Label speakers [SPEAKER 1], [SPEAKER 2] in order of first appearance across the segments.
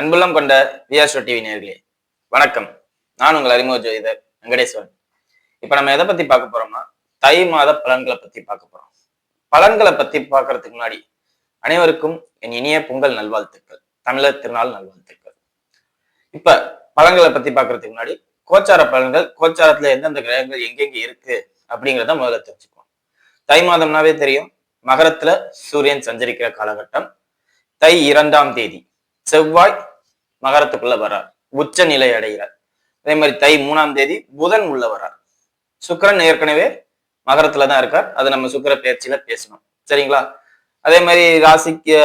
[SPEAKER 1] அன்புள்ளம் கொண்ட விஆர்ஷோ டிவி நேர்களே வணக்கம். நான் உங்கள் அறிமுக ஜோதிடர் வெங்கடேஸ்வரன். இப்ப நம்ம எதை பத்தி பார்க்க போறோம்னா தை மாத பலன்களை பத்தி பார்க்க போறோம். பலன்களை பத்தி பார்க்கறதுக்கு முன்னாடி அனைவருக்கும் என் இனிய பொங்கல் நல்வாழ்த்துக்கள். தமிழர் திருநாள் நல்வாழ்த்துக்கள். இப்ப பலன்களை பத்தி பார்க்கறதுக்கு முன்னாடி கோச்சார பலன்கள் கோச்சாரத்துல எந்தெந்த கிரகங்கள் எங்கெங்க இருக்கு அப்படிங்கிறத முதல்ல தெரிஞ்சுக்குவோம். தை மாதம்னாவே தெரியும் மகரத்துல சூரியன் சஞ்சரிக்கிற காலகட்டம். தை இரண்டாம் தேதி செவ்வாய் மகரத்துக்குள்ள வர்றார். உச்ச நிலை அடைகிறார். அதே மாதிரி தை மூணாம் தேதி புதன் உள்ள வர்றார். சுக்கிரன் ஏற்கனவே மகரத்துல தான் இருக்கார். அது நம்ம சுக்கிர பயிற்சியில பேசணும். சரிங்களா? அதே மாதிரி ராசிக்கு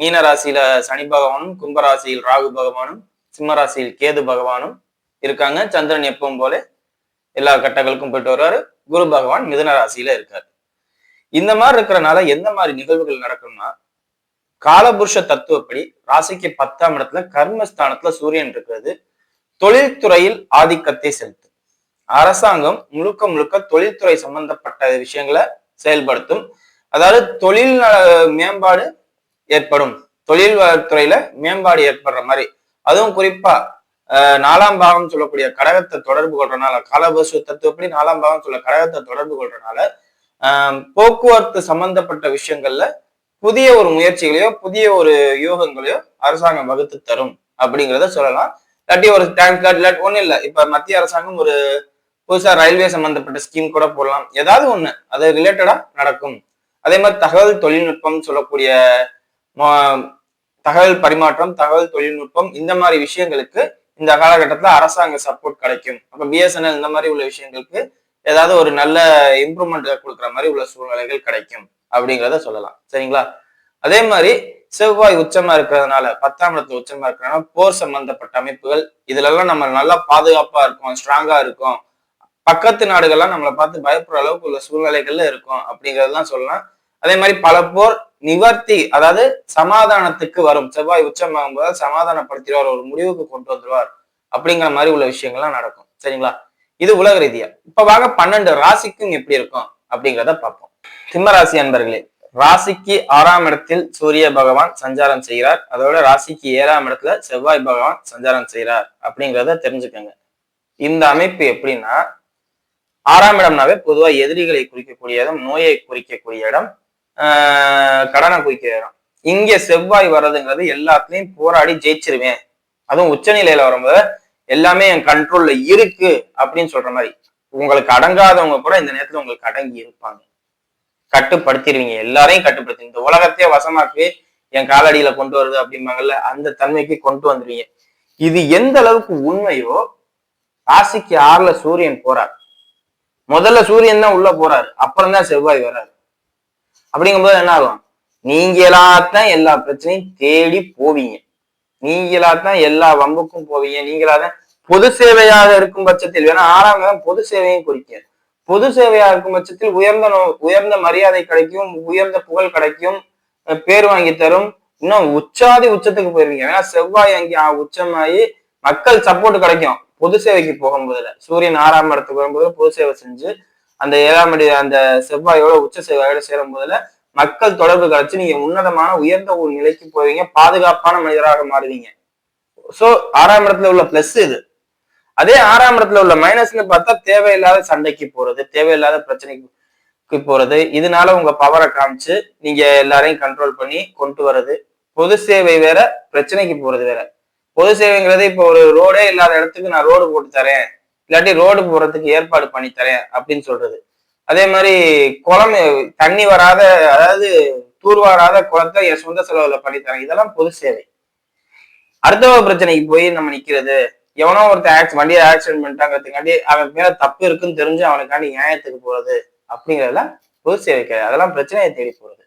[SPEAKER 1] மீன ராசியில சனி பகவானும் கும்ப ராசியில் ராகு பகவானும் சிம்ம ராசியில் கேது பகவானும் இருக்காங்க. சந்திரன் எப்பவும் போல எல்லா கட்டங்களுக்கும் போயிட்டு வருவாரு. குரு பகவான் மிதுன ராசியில இருக்காரு. இந்த மாதிரி இருக்கிறனால எந்த மாதிரி நிகழ்வுகள் நடக்கும்னா காலபுருஷ தத்துவப்படி ராசிக்கு பத்தாம் இடத்துல கர்மஸ்தானத்துல சூரியன் இருக்கிறது. தொழில்துறையில் ஆதிக்கத்தை செலுத்தும். அரசாங்கம் முழுக்க முழுக்க தொழில்துறை சம்பந்தப்பட்ட விஷயங்களை செயல்படுத்தும். அதாவது தொழில் மேம்பாடு ஏற்படும். தொழில் துறையில மேம்பாடு ஏற்படுற மாதிரி. அதுவும் குறிப்பா நாலாம் பாகம் சொல்லக்கூடிய கடகத்தை தொடர்பு கொள்றதுனால காலபசு தத்துவப்படி நாலாம் பாகம் சொல்ல கடகத்தை தொடர்பு கொள்றதுனால ஆஹ், போக்குவரத்து சம்பந்தப்பட்ட விஷயங்கள்ல புதிய ஒரு முயற்சிகளையோ புதிய ஒரு யூகங்களையோ அரசாங்கம் வகுத்து தரும் அப்படிங்கிறத சொல்லலாம். இல்லாட்டி ஒரு டேங்க் இல்லாட்டி ஒன்றும் இல்லை. இப்ப மத்திய அரசாங்கம் ஒரு புதுசா ரயில்வே சம்மந்தப்பட்ட ஸ்கீம் கூட போடலாம். ஏதாவது ஒன்று அது ரிலேட்டடா நடக்கும். அதே மாதிரி தகவல் தொழில்நுட்பம் சொல்லக்கூடிய தகவல் பரிமாற்றம் தகவல் தொழில்நுட்பம் இந்த மாதிரி விஷயங்களுக்கு இந்த காலகட்டத்துல அரசாங்க சப்போர்ட் கிடைக்கும். அப்போ பிஎஸ்என்எல் இந்த மாதிரி உள்ள விஷயங்களுக்கு ஏதாவது ஒரு நல்ல இம்ப்ரூவ்மெண்ட் கொடுக்குற மாதிரி உள்ள சூழ்நிலைகள் கிடைக்கும். அப்படிங்கிறத சொல்லலாம். சரிங்களா? அதே மாதிரி செவ்வாய் உச்சமா இருக்கிறதுனால பத்தாம் இடத்துல உச்சமா இருக்கிறதுனால போர் சம்பந்தப்பட்ட அமைப்புகள் இதுல எல்லாம் நம்ம நல்லா பாதுகாப்பா இருக்கும் ஸ்ட்ராங்கா இருக்கும். பக்கத்து நாடுகள்லாம் நம்மளை பார்த்து பயப்படுற அளவுக்கு உள்ள சூழ்நிலைகள்ல இருக்கும் அப்படிங்கறதெல்லாம் சொல்லலாம். அதே மாதிரி பல போர் நிவர்த்தி அதாவது சமாதானத்துக்கு வரும். செவ்வாய் உச்சமாகும் போது சமாதானப்படுத்திடுவார் ஒரு முடிவுக்கு கொண்டு வந்துருவார் அப்படிங்கிற மாதிரி உள்ள விஷயங்கள்லாம் நடக்கும். சரிங்களா? இது உலக ரீதியா. இப்ப வாங்க பன்னெண்டு ராசிக்கும் எப்படி இருக்கும் அப்படிங்கிறத பார்ப்போம். சிம்மராசி அன்பர்களே ராசிக்கு ஆறாம் இடத்தில் சூரிய பகவான் சஞ்சாரம் செய்கிறார். அதோட ராசிக்கு ஏழாம் இடத்துல செவ்வாய் பகவான் சஞ்சாரம் செய்கிறார் அப்படிங்கிறத தெரிஞ்சுக்கோங்க. இந்த அமைப்பு எப்படின்னா ஆறாம் இடம்னாவே பொதுவா எதிரிகளை குறிக்கக்கூடிய இடம் நோயை குறிக்கக்கூடிய இடம் ஆஹ் கடனை குறிக்கிற இடம். இங்க செவ்வாய் வர்றதுங்கிறது எல்லாத்துலேயும் போராடி ஜெயிச்சிருவேன். அதுவும் உச்சநிலையில வரும்போது எல்லாமே என் கண்ட்ரோல்ல இருக்கு அப்படின்னு சொல்ற மாதிரி. உங்களுக்கு அடங்காதவங்க கூட இந்த நேரத்துல உங்களுக்கு அடங்கி இருப்பாங்க. கட்டுப்படுத்திடுவீங்க. எல்லாரையும் கட்டுப்படுத்தி. இந்த உலகத்தையே வசமாக்கி என் காலடியில கொண்டு வருது அப்படிம்பாங்கல்ல அந்த தன்மைக்கு கொண்டு வந்துருவீங்க. இது எந்த அளவுக்கு உண்மையோ ராசிக்கு ஆறுல சூரியன் போறார். முதல்ல சூரியன் தான் உள்ள போறாரு. அப்புறம் தான் செவ்வாய் வர்றாரு. அப்படிங்கும்போது என்ன ஆகும்? நீங்களாத்தான் எல்லா பிரச்சனையும் தேடி போவீங்க. நீங்களாத்தான் எல்லா வம்புக்கும் போவீங்க. நீங்களாதான் பொது சேவையாக இருக்கும் பட்சத்தில் வேணா ஆறாம் பொது சேவையும் குறிக்காது. பொது சேவையா இருக்கும் பட்சத்தில் உயர்ந்த நோ- உயர்ந்த மரியாதை கிடைக்கும் உயர்ந்த புகழ் கிடைக்கும் பேர் வாங்கி தரும். இன்னும் உச்சாதி உச்சத்துக்கு போயிருவீங்க. ஏன்னா செவ்வாய் அங்கே உச்சமாயி மக்கள் சப்போர்ட் கிடைக்கும். பொது சேவைக்கு போகும்போதுல சூரியன் ஆறாம் இடத்துக்கு வரும்போது பொது சேவை செஞ்சு அந்த ஏழாம் அடி அந்த செவ்வாயோட உச்ச சேவையோட சேரும் போதுல மக்கள் தொடர்பு கிடைச்சு நீங்க உன்னதமான உயர்ந்த ஒரு நிலைக்கு போவீங்க. பாதுகாப்பான மனிதராக மாறுவீங்க. சோ ஆறாம் இடத்துல உள்ள பிளஸ் இது. அதே ஆறாம் இடத்துல உள்ள மைனஸ்ன்னு பார்த்தா தேவையில்லாத சண்டைக்கு போறது தேவையில்லாத பிரச்சனைக்கு போறது. இதனால உங்க பவரை காமிச்சு நீங்க எல்லாரையும் கண்ட்ரோல் பண்ணி கொண்டு வர்றது. பொது சேவை வேற பிரச்சனைக்கு போறது வேற. பொது சேவைங்கிறது இப்போ ஒரு ரோடே இல்லாத இடத்துக்கு நான் ரோடு போட்டு தரேன். இல்லாட்டி ரோடு போறதுக்கு ஏற்பாடு பண்ணி தரேன் அப்படின்னு சொல்றது. அதே மாதிரி குளம் தண்ணி வராத அதாவது தூர்வாராத குளத்தை என் சொந்த செலவுல பண்ணி தரேன். இதெல்லாம் பொது சேவை. அடுத்த பிரச்சனைக்கு போய் நம்ம நிக்கிறது. எவனோ ஒருத்த ஆக்சி வண்டியை ஆக்சிடென்ட் பண்ணிட்டாங்கிறதுக்காண்டி அவன் மேல தப்பு இருக்குன்னு தெரிஞ்சு அவனுக்காண்டி நியாயத்துக்கு போறது அப்படிங்கிறதெல்லாம் பொது சேவை கிடையாது அதெல்லாம் பிரச்சனையை தேடி போறது.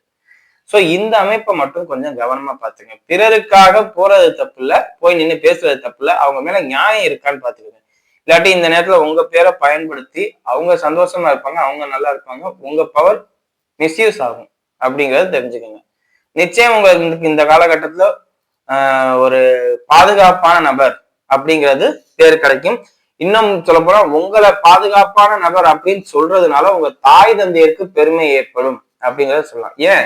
[SPEAKER 1] சோ இந்த அமைப்பை மட்டும் கொஞ்சம் கவனமா பாத்துங்க பிறருக்காக போறது தப்பு இல்ல. போய் நின்று பேசுறது தப்பு இல்ல. அவங்க மேல நியாயம் இருக்கான்னு பாத்துக்கோங்க இல்லாட்டி இந்த நேரத்துல உங்க பேரை பயன்படுத்தி அவங்க சந்தோஷமா இருப்பாங்க அவங்க நல்லா இருப்பாங்க உங்க பவர் மிஸ்யூஸ் ஆகும் அப்படிங்கறத தெரிஞ்சுக்கோங்க. நிச்சயம் உங்களுக்கு இந்த காலகட்டத்துல ஆஹ், ஒரு பாதுகாப்பான நபர் அப்படிங்கிறது பேர் கிடைக்கும். இன்னும் சொல்ல போனா உங்களை பாதுகாப்பான நபர் அப்படின்னு சொல்றதுனால உங்க தாய் தந்தையருக்கு பெருமை ஏற்படும் அப்படிங்கறத சொல்லலாம். ஏன்?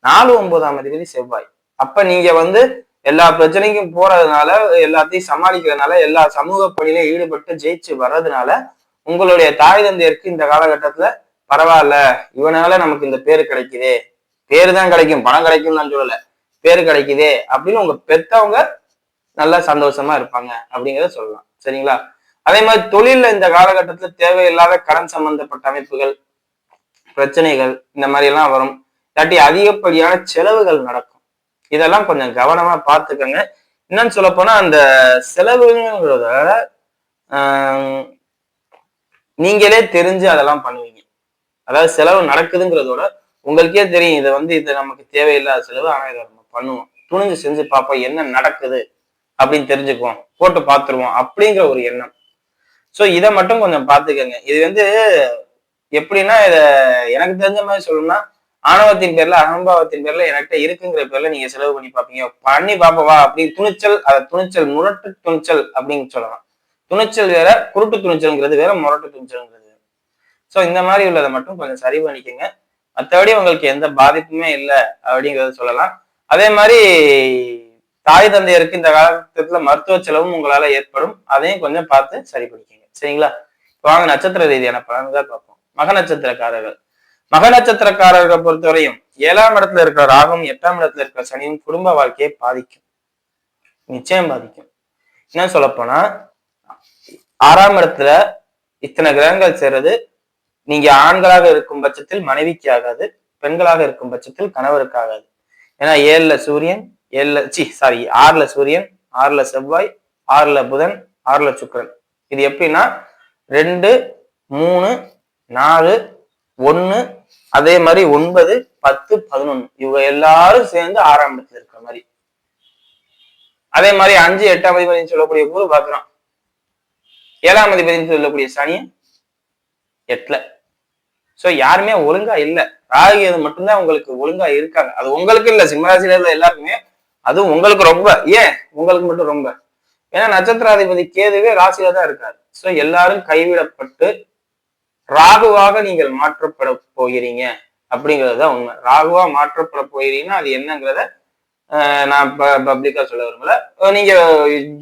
[SPEAKER 1] நாலு ஒன்பதாம் அதிபதி செவ்வாய். அப்ப நீங்க வந்து எல்லா பிரச்சனைக்கும் போறதுனால எல்லாத்தையும் சமாளிக்கிறதுனால எல்லா சமூக பணியிலும் ஈடுபட்டு ஜெயிச்சு வர்றதுனால உங்களுடைய தாய் தந்தையருக்கு இந்த காலகட்டத்துல பரவாயில்ல. இவனால நமக்கு இந்த பேர் கிடைக்குதே. பேரு தான் கிடைக்கும். பணம் கிடைக்கும் நான் சொல்லல. பேர் கிடைக்குதே அப்படின்னு உங்க பெத்தவங்க நல்லா சந்தோஷமா இருப்பாங்க அப்படிங்கிறத சொல்லலாம். சரிங்களா? அதே மாதிரி தொழில்ல இந்த காலகட்டத்துல தேவையில்லாத கடன் சம்பந்தப்பட்ட அமைப்புகள் பிரச்சனைகள் இந்த மாதிரி எல்லாம் வரும். இல்லாட்டி அதிகப்படியான செலவுகள் நடக்கும். இதெல்லாம் கொஞ்சம் கவனமா பார்த்துக்கோங்க. என்னன்னு சொல்ல போனா அந்த செலவுங்கிறத ஆஹ், நீங்களே தெரிஞ்சு அதெல்லாம் பண்ணுவீங்க. அதாவது செலவு நடக்குதுங்கிறதோட உங்களுக்கே தெரியும். இதை வந்து இது நமக்கு தேவையில்லாத செலவு ஆனா இதை நம்ம பண்ணுவோம். துணிஞ்சு செஞ்சு பார்ப்போம் என்ன நடக்குது. அப்படின்னு தெரிஞ்சுக்குவோம் போட்டு பார்த்துருவோம் அப்படிங்கிற ஒரு எண்ணம். ஸோ இதை மட்டும் கொஞ்சம் பார்த்துக்கோங்க. இது வந்து எப்படின்னா இத எனக்கு தெரிஞ்ச மாதிரி சொல்லணும்னா ஆணவத்தின் பேர்ல அகம்பாவத்தின் பேர்ல என்கிட்ட இருக்குங்கிற பேர்ல நீங்க செலவு பண்ணி பார்ப்பீங்க. பண்ணி பாப்பவா அப்படி துணிச்சல் அதை துணிச்சல் முரட்டு துணிச்சல் அப்படின்னு சொல்லலாம். துணிச்சல் வேற குருட்டு துணிச்சல்ங்கிறது வேற முரட்டு துணிச்சல்ங்கிறது ஸோ இந்த மாதிரி உள்ளதை மட்டும் கொஞ்சம் சரி பண்ணிக்கோங்க. மற்றபடி உங்களுக்கு எந்த பாதிப்புமே இல்லை அப்படிங்கிறத சொல்லலாம். அதே மாதிரி தாய் தந்தையருக்கு இந்த காலகட்டத்துல மருத்துவ செலவும் உங்களால ஏற்படும். அதையும் கொஞ்சம் பார்த்து சரி பண்ணிக்கோங்க. சரிங்களா? வாங்க நட்சத்திர ரீதியான பலன்களை பார்ப்போம். மக நட்சத்திரக்காரர்கள். மக நட்சத்திரக்காரர்களை பொறுத்தவரையும் ஏழாம் இடத்துல இருக்கிற ராகும் எட்டாம் இடத்துல இருக்கிற சனியும் குடும்ப வாழ்க்கையை பாதிக்கும். நிச்சயம் பாதிக்கும். என்ன சொல்ல போனா ஆறாம் இடத்துல இத்தனை கிரகங்கள் சேர்றது நீங்க ஆண்களாக இருக்கும் பட்சத்தில் மனைவிக்கு ஆகாது பெண்களாக இருக்கும் பட்சத்தில் கணவருக்கு ஆகாது. ஏன்னா ஏழுல சூரியன் ஏழுல சி சாரி ஆறுல சூரியன் ஆறுல செவ்வாய் ஆறுல புதன் ஆறுல சுக்கரன். இது எப்படின்னா ரெண்டு மூணு நாலு ஒண்ணு அதே மாதிரி ஒன்பது பத்து பதினொன்னு. இவங்க எல்லாரும் சேர்ந்து ஆறாம் இடத்துல இருக்கிற மாதிரி. அதே மாதிரி அஞ்சு எட்டாம் அதிபதினு சொல்லக்கூடிய குரு பாக்குறோம் ஏழாம் அதிபதினு சொல்லக்கூடிய சனி எட்டுல. சோ யாருமே ஒழுங்கா இல்ல. ராகு அது மட்டும்தான் உங்களுக்கு ஒழுங்கா இருக்காங்க. அது உங்களுக்கு இல்ல. சிம்மராசியில எல்லாருக்குமே அதுவும் உங்களுக்கு ரொம்ப ஏன்? உங்களுக்கு மட்டும் ரொம்ப. ஏன்னா நட்சத்திராதிபதி கேதுவே ராசியில தான் இருக்காரு. ஸோ எல்லாரும் கைவிடப்பட்டு ராகுவாக நீங்கள் மாற்றப்பட போகிறீங்க. அப்படிங்கிறது தான் உண்மை. ராகுவா மாற்றப்பட போகிறீங்கன்னா அது என்னங்கிறத ஆஹ் நான் பப்ளிக்கா சொல்ல விரும்பல. நீங்க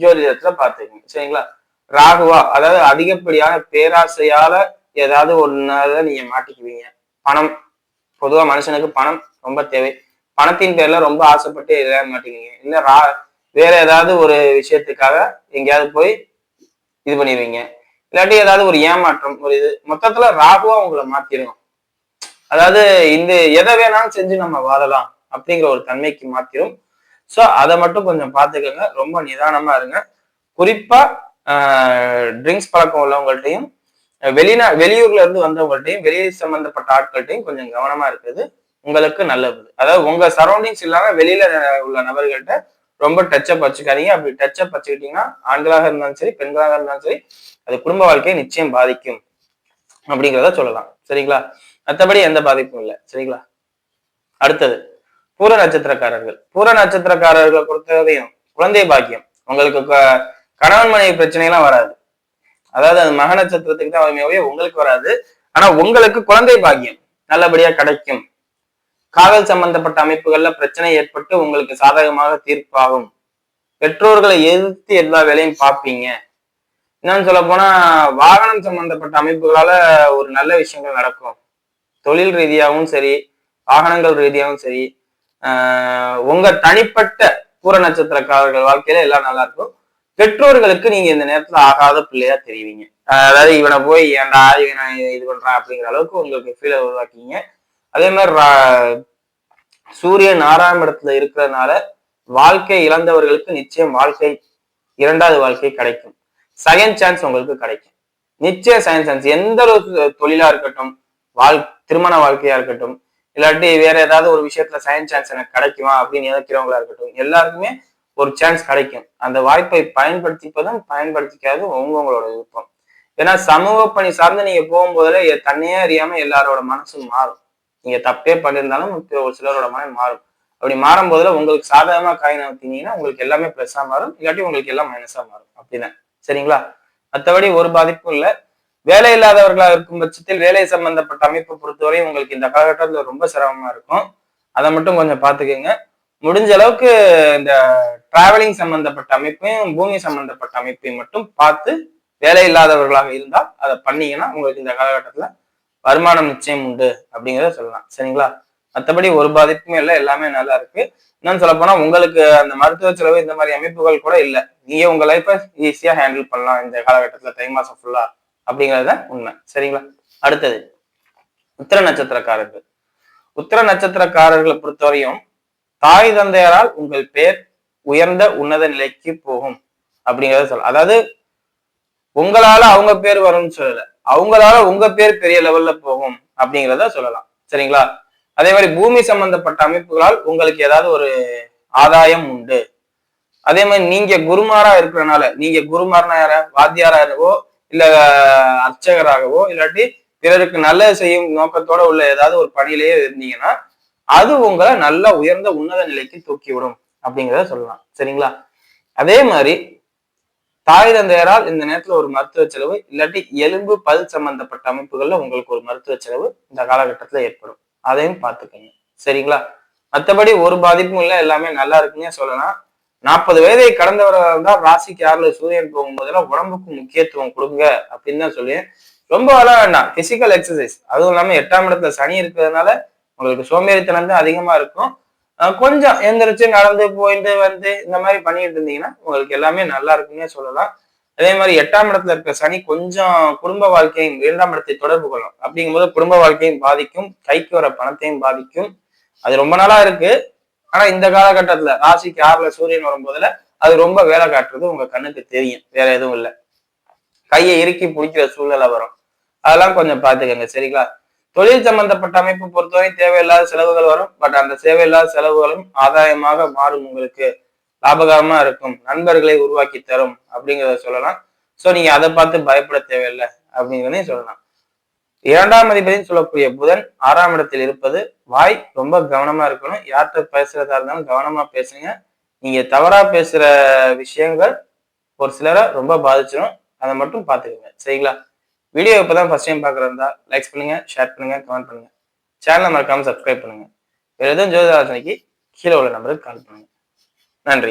[SPEAKER 1] ஜோதிடத்துல பாத்துக்கோங்க சரிங்களா? ராகுவா அதாவது அதிகப்படியான பேராசையால ஏதாவது ஒன்னால நீங்க மாட்டிக்குவீங்க. பணம். பொதுவா மனுஷனுக்கு பணம் ரொம்ப தேவை. பணத்தின் பேர்ல ரொம்ப ஆசைப்பட்டு எதாவது மாட்டேங்கிறீங்க இல்ல ரா வேற ஏதாவது ஒரு விஷயத்துக்காக எங்கேயாவது போய் இது பண்ணிடுவீங்க. இல்லாட்டி ஏதாவது ஒரு ஏமாற்றம் ஒரு இது. மொத்தத்துல ராகுவா உங்களை மாத்திரும். அதாவது இந்த எதை வேணாலும் செஞ்சு நம்ம வாழலாம் அப்படிங்கிற ஒரு தன்மைக்கு மாத்திரும். ஸோ அதை மட்டும் கொஞ்சம் பார்த்துக்கோங்க. ரொம்ப நிதானமா இருங்க. குறிப்பா ட்ரிங்க்ஸ் பழக்கம் உள்ளவங்கள்ட்டையும் வெளிநா வெளியூர்ல இருந்து வந்தவங்கள்ட்டையும் வெளியே சம்பந்தப்பட்ட ஆட்கள்ட்டையும் கொஞ்சம் கவனமா இருக்குது உங்களுக்கு நல்லது. அதாவது உங்க சரௌண்டிங்ஸ் இல்லாம வெளியில உள்ள நபர்கள்ட்ட ரொம்ப டச்சப் வச்சுக்காதீங்க. அப்படி டச்சப் வச்சுக்கிட்டீங்கன்னா ஆண்களாக இருந்தாலும் சரி பெண்களாக இருந்தாலும் சரி அது குடும்ப வாழ்க்கையை நிச்சயம் பாதிக்கும். அப்படிங்கிறத சொல்லலாம். சரிங்களா? மற்றபடி எந்த பாதிப்பும் இல்லை. சரிங்களா? அடுத்தது பூர நட்சத்திரக்காரர்கள். பூர நட்சத்திரக்காரர்களை பொறுத்தவரையும் குழந்தை பாக்கியம். உங்களுக்கு க- கணவன் மனைவி பிரச்சனை எல்லாம் வராது. அதாவது அது மக நட்சத்திரத்துக்கு தான் வறுமையாவே உங்களுக்கு வராது. ஆனா உங்களுக்கு குழந்தை பாக்கியம் நல்லபடியா கிடைக்கும். காதல் சம்பந்தப்பட்ட அமைப்புகள்ல பிரச்சனை ஏற்பட்டு உங்களுக்கு சாதகமாக தீர்ப்பாகும். பெற்றோர்களை எதிர்த்து எல்லா வேலையும் பார்ப்பீங்க. என்னன்னு சொல்ல போனா வாகனம் சம்பந்தப்பட்ட அமைப்புகளால ஒரு நல்ல விஷயங்கள் நடக்கும். தொழில் ரீதியாகவும் சரி வாகனங்கள் ரீதியாகவும் சரி உங்க தனிப்பட்ட பூர நட்சத்திரக்காரர்கள் வாழ்க்கையில எல்லாம் நல்லா இருக்கும். பெற்றோர்களுக்கு நீங்க இந்த நேரத்துல ஆகாத பிள்ளையா தெரிவிங்க. அதாவது இவனை போய் ஏன்டா இவனை இது பண்றான்? அப்படிங்கிற அளவுக்கு உங்களுக்கு ஃபீலை உருவாக்கிங்க. அதே மாதிரி ரா- சூரியன் ஆறாம் இடத்துல இருக்கிறதுனால வாழ்க்கை இழந்தவர்களுக்கு நிச்சயம் வாழ்க்கை இரண்டாவது வாழ்க்கை கிடைக்கும். செகண்ட் சான்ஸ் உங்களுக்கு கிடைக்கும். நிச்சயம் செகண்ட் சான்ஸ் எந்த ஒரு தொழிலா இருக்கட்டும் வாழ் திருமண வாழ்க்கையா இருக்கட்டும் இல்லாட்டி வேற ஏதாவது ஒரு விஷயத்துல செகண்ட் சான்ஸ் எனக்கு கிடைக்குமா அப்படின்னு நினைக்கிறவங்களா இருக்கட்டும் எல்லாருக்குமே ஒரு சான்ஸ் கிடைக்கும். அந்த வாய்ப்பை பயன்படுத்திப்பதும் பயன்படுத்திக்காது உங்கவங்களோட விருப்பம். ஏன்னா சமூக பணி சார்ந்து நீங்க போகும்போதுல தன்னையே அறியாம எல்லாரோட மனசும் மாறும். நீங்க தப்பே பண்ணியிருந்தாலும் ஒரு சிலரோட மனம் மாறும். அப்படி மாறும் போதுல உங்களுக்கு சாதகமா காய் நகர்த்தினீங்கன்னா உங்களுக்கு எல்லாமே பிளஸ்ஸா மாறும். இல்லாட்டி உங்களுக்கு எல்லாம் மைனஸா மாறும். அப்படிதான் சரிங்களா? மற்றபடி ஒரு பாதிப்பும் இல்லை. வேலை இல்லாதவர்களா இருக்கும் பட்சத்தில் வேலை சம்பந்தப்பட்ட அமைப்பை பொறுத்தவரை உங்களுக்கு இந்த காலகட்டத்தில் ரொம்ப சிரமமா இருக்கும். அதை மட்டும் கொஞ்சம் பார்த்துக்கோங்க. முடிஞ்ச அளவுக்கு இந்த டிராவலிங் சம்பந்தப்பட்ட அமைப்பையும் பூமி சம்பந்தப்பட்ட அமைப்பையும் மட்டும் பார்த்து வேலை இல்லாதவர்களாக இருந்தால் அதை பண்ணீங்கன்னா உங்களுக்கு இந்த காலகட்டத்தில் வருமானம் நிச்சயம் உண்டு அப்படிங்கிறத சொல்லலாம். சரிங்களா? மற்றபடி ஒரு பாதிப்புமே இல்லை எல்லாமே நல்லா இருக்கு. இன்னும் சொல்ல போனா உங்களுக்கு அந்த மருத்துவ செலவு இந்த மாதிரி அமைப்புகள் கூட இல்லை. நீங்க உங்க லைஃபை ஈஸியா ஹேண்டில் பண்ணலாம் இந்த காலகட்டத்துல தை மாசம் ஃபுல்லா அப்படிங்கிறது உண்மை. சரிங்களா? அடுத்தது உத்திர நட்சத்திரக்காரர்கள். உத்திர நட்சத்திரக்காரர்களை பொறுத்தவரையும் தாய் தந்தையரால் உங்கள் பேர் உயர்ந்த உன்னத நிலைக்கு போகும் அப்படிங்கறத சொல்ல அதாவது உங்களால அவங்க பேர் வரும்னு சொல்லல. அவங்களால உங்க பேர் பெரிய லெவல்ல போகும் அப்படிங்கிறத சொல்லலாம். சரிங்களா? அதே மாதிரி பூமி சம்பந்தப்பட்ட அமைப்புகளால் உங்களுக்கு ஏதாவது ஒரு ஆதாயம் உண்டு. அதே மாதிரி நீங்க குருமாரா இருக்கிறனால நீங்க குருமாரனா யார? வாத்தியாராகவோ இல்ல அர்ச்சகராகவோ இல்லாட்டி பிறருக்கு நல்லது செய்யும் நோக்கத்தோட உள்ள ஏதாவது ஒரு பணியிலேயே இருந்தீங்கன்னா அது உங்களை நல்ல உயர்ந்த உன்னத நிலைக்கு தூக்கி விடும் அப்படிங்கிறத சொல்லலாம். சரிங்களா? அதே மாதிரி தாய் தந்தையரால் இந்த நேரத்துல ஒரு மருத்துவ செலவு இல்லாட்டி எலும்பு பல் சம்பந்தப்பட்ட அமைப்புகள்ல உங்களுக்கு ஒரு மருத்துவ செலவு இந்த காலகட்டத்துல ஏற்படும். அதையும் பார்த்துக்கோங்க. சரிங்களா? மற்றபடி ஒரு பாதிப்பும் இல்லை எல்லாமே நல்லா இருக்குன்னே சொல்லலாம். நாற்பது வயதை கடந்தவர்கள் தான் ராசிக்கு ஆறுல சூரியன் போகும்போதெல்லாம் உடம்புக்கு முக்கியத்துவம் கொடுங்க அப்படின்னு தான் சொல்லுவேன். ரொம்ப வளர வேண்டாம். பிசிக்கல் எக்ஸசைஸ் அதுவும் இல்லாம எட்டாம் இடத்துல சனி இருக்கிறதுனால உங்களுக்கு சோம்பேறித்தனம் தான் அதிகமா இருக்கும். கொஞ்சம் எந்திரிச்சு நடந்து போயிட்டு வந்து இந்த மாதிரி பண்ணிட்டு இருந்தீங்கன்னா உங்களுக்கு எல்லாமே நல்லா இருக்குன்னே சொல்லலாம். அதே மாதிரி எட்டாம் இடத்துல இருக்க சனி கொஞ்சம் குடும்ப வாழ்க்கையும் இரண்டாம் இடத்தை தொடர்பு கொள்ளும். அப்படிங்கும்போது குடும்ப வாழ்க்கையும் பாதிக்கும் கைக்கு வர பணத்தையும் பாதிக்கும். அது ரொம்ப நாளா இருக்கு. ஆனா இந்த காலகட்டத்துல ராசிக்கு ஆறுல சூரியன் வரும்போதுல அது ரொம்ப வேலை காட்டுறது உங்க கண்ணுக்கு தெரியும். வேற எதுவும் இல்லை. கையை இறுக்கி பிடிக்கிற சூழ்நிலை வரும். அதெல்லாம் கொஞ்சம் பாத்துக்கங்க சரிங்களா? தொழில் சம்பந்தப்பட்ட அமைப்பு பொறுத்தவரை தேவையில்லாத செலவுகள் வரும். பட் அந்த தேவையில்லாத செலவுகளும் ஆதாயமாக மாறும் உங்களுக்கு. லாபகரமா இருக்கும். நண்பர்களை உருவாக்கி தரும் அப்படிங்கிறத சொல்லலாம். ஸோ நீங்க அதை பார்த்து பயப்பட தேவையில்லை அப்படிங்கிறதையும் சொல்லலாம். இரண்டாம் அதிபதினு சொல்லக்கூடிய புதன் ஆறாம் இடத்தில் இருப்பது வாய் ரொம்ப கவனமா இருக்கணும். யார்கிட்ட பேசுறதா இருந்தாலும் கவனமா பேசுங்க. நீங்க தவறா பேசுற விஷயங்கள் ஒரு சிலரை ரொம்ப பாதிச்சிடும் அதை மட்டும் பார்த்துக்கோங்க. சரிங்களா? வீடியோ இப்போ தான் ஃபர்ஸ்ட் டைம் பார்க்குறதா லைக்ஸ் பண்ணுங்க ஷேர் பண்ணுங்க கமெண்ட் பண்ணுங்க. சேனலை மறக்காமல் சப்ஸ்கிரைப் பண்ணுங்க. வேறு எதுவும் ஜோதிராசனைக்கு கீழே உள்ள நம்பருக்கு கால் பண்ணுங்க. நன்றி.